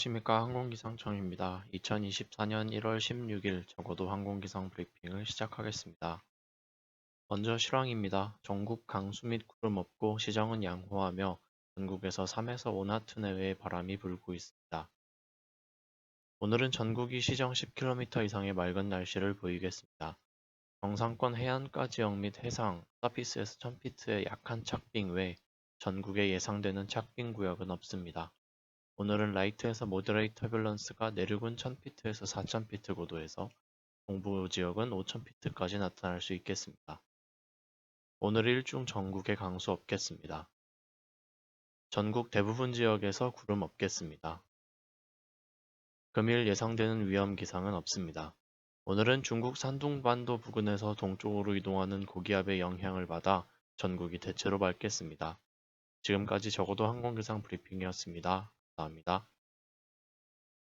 안녕하십니까 항공기상청입니다. 2024년 1월 16일 적어도 항공기상 브리핑을 시작하겠습니다. 먼저 실황입니다. 전국 강수 및 구름 없고 시정은 양호하며 전국에서 3에서 5나트 내외의 바람이 불고 있습니다. 오늘은 전국이 시정 10km 이상의 맑은 날씨를 보이겠습니다. 정상권 해안가 지역 및 해상, 서피스에서 1000피트의 약한 착빙 외 전국에 예상되는 착빙 구역은 없습니다. 오늘은 라이트에서 모더레이트 터뷸런스가 내륙은 1000피트에서 4000피트 고도에서 동부 지역은 5000피트까지 나타날 수 있겠습니다. 오늘 일중 전국에 강수 없겠습니다. 전국 대부분 지역에서 구름 없겠습니다. 금일 예상되는 위험 기상은 없습니다. 오늘은 중국 산둥반도 부근에서 동쪽으로 이동하는 고기압의 영향을 받아 전국이 대체로 맑겠습니다. 지금까지 적어도 항공기상 브리핑이었습니다. 감사합니다.